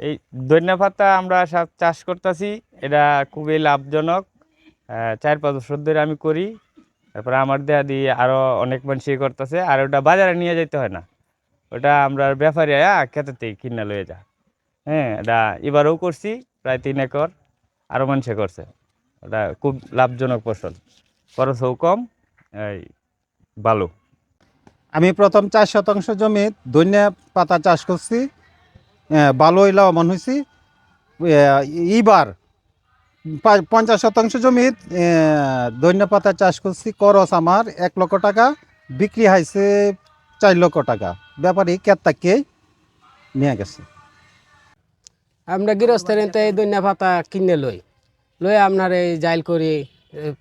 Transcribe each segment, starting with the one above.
এই ধনিয়া পাতা আমরা চাষ করতেছি, এটা খুবই লাভজনক। চার পাঁচ বছর ধরে আমি করি, তারপরে আমার দেয়া দিয়ে আরও অনেক মানুষই করতেছে, আর ওটা বাজারে নিয়ে যেতে হয় না। ওটা আমরা ব্যাপারী আয়া খেতে থেকে কিনে লয়ে যা। হ্যাঁ এটা এবারেও করছি, প্রায় তিন একর আরও মানুষে করছে। ওটা খুব লাভজনক ফসল, খরচও কম, এই ভালো। আমি প্রথম চার শতাংশ জমি ধনিয়া পাতা চাষ করছি। ভালোই লাভবান হয়েছি এইবার পঞ্চাশ শতাংশ জমির ধনিয়া পাতা চাষ করছি, খরচ আমার এক লক্ষ টাকা, বিক্রি হয়েছে চার লক্ষ টাকা। ব্যাপারী কেতাকে নিয়ে গেছে। আমরা গৃহস্থের এই দৈন্য পাতা কিনে লই। লই আপনার এই জাইল করি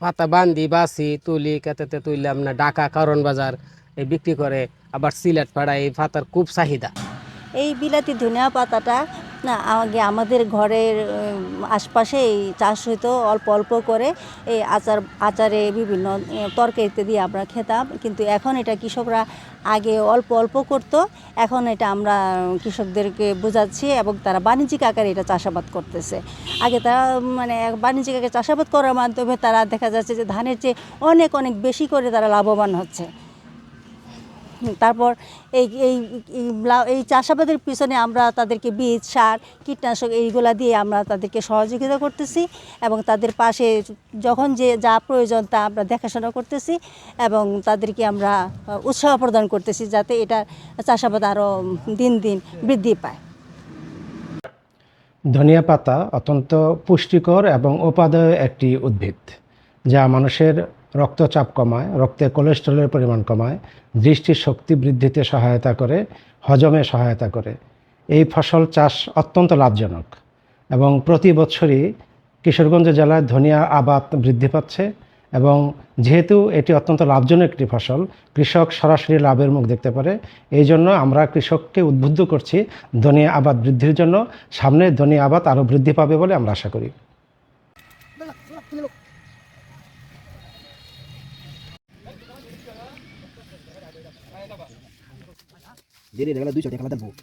পাতা বান্ধি বাসি, তুলি, কেতেতে তুললে আপনার ঢাকা, কারণ বাজার এই বিক্রি করে, আবার সিলেট পাড়া এই পাতার খুব চাহিদা। এই বিলাতি ধনিয়া পাতাটা, না, আগে আমাদের ঘরের আশপাশে এই চাষ হইতো অল্প অল্প করে। এই আচার, আচারে বিভিন্ন তরকারিতে দিয়ে আমরা খেতাম। কিন্তু এখন এটা কৃষকরা আগে অল্প অল্প করতো। এখন এটা আমরা কৃষকদেরকে বোঝাচ্ছি এবং তারা বাণিজ্যিক আকারে এটা চাষাবাদ করতেছে। আগে তারা মানে বাণিজ্যিক আকারে চাষাবাদ করার মাধ্যমে তারা দেখা যাচ্ছে যে ধানের চেয়ে অনেক অনেক বেশি করে তারা লাভবান হচ্ছে। তারপর এই এই এই চাষাবাদের পিছনে আমরা তাদেরকে বীজ, সার, কীটনাশক এইগুলা দিয়ে আমরা তাদেরকে সহযোগিতা করতেছি এবং তাদের পাশে যখন যে যা প্রয়োজন তা আমরা দেখাশোনা করতেছি এবং তাদেরকে আমরা উৎসাহ প্রদান করতেছি যাতে এটা চাষাবাদ আরও দিন দিন বৃদ্ধি পায়। ধনিয়া পাতা অত্যন্ত পুষ্টিকর এবং উপাদেয় একটি উদ্ভিদ যা মানুষের রক্তচাপ কমায়, রক্তে কোলেস্টেরলের পরিমাণ কমায়, দৃষ্টির শক্তি বৃদ্ধিতে সহায়তা করে, হজমে সহায়তা করে। এই ফসল চাষ অত্যন্ত লাভজনক এবং প্রতি বছরই কিশোরগঞ্জ জেলায় ধনিয়া আবাদ বৃদ্ধি পাচ্ছে এবং যেহেতু এটি অত্যন্ত লাভজনক একটি ফসল, কৃষক সরাসরি লাভের মুখ দেখতে পারে। এই জন্য আমরা কৃষককে উদ্বুদ্ধ করছি ধনিয়া আবাদ বৃদ্ধির জন্য। সামনে ধনিয়া আবাদ আরও বৃদ্ধি পাবে বলে আমরা আশা করি। jadi dengan dua yang kelihatan bu.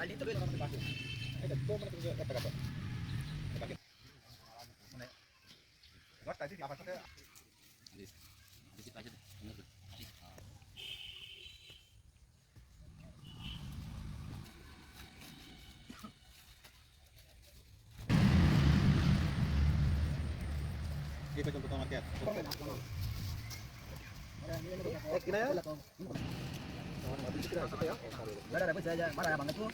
Tadi itu dia kita jemput sama Kat. Eh, kena ya? Gak ada dapat saja, marah banget tuh.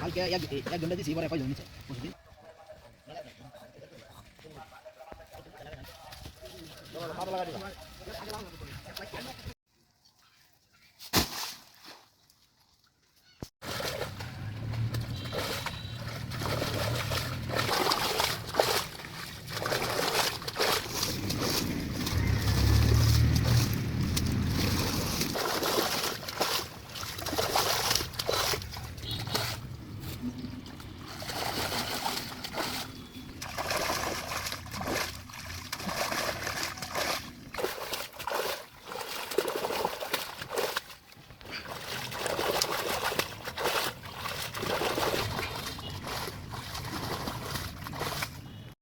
Al ya ya ya jumlah di sini berapa jumlah sih?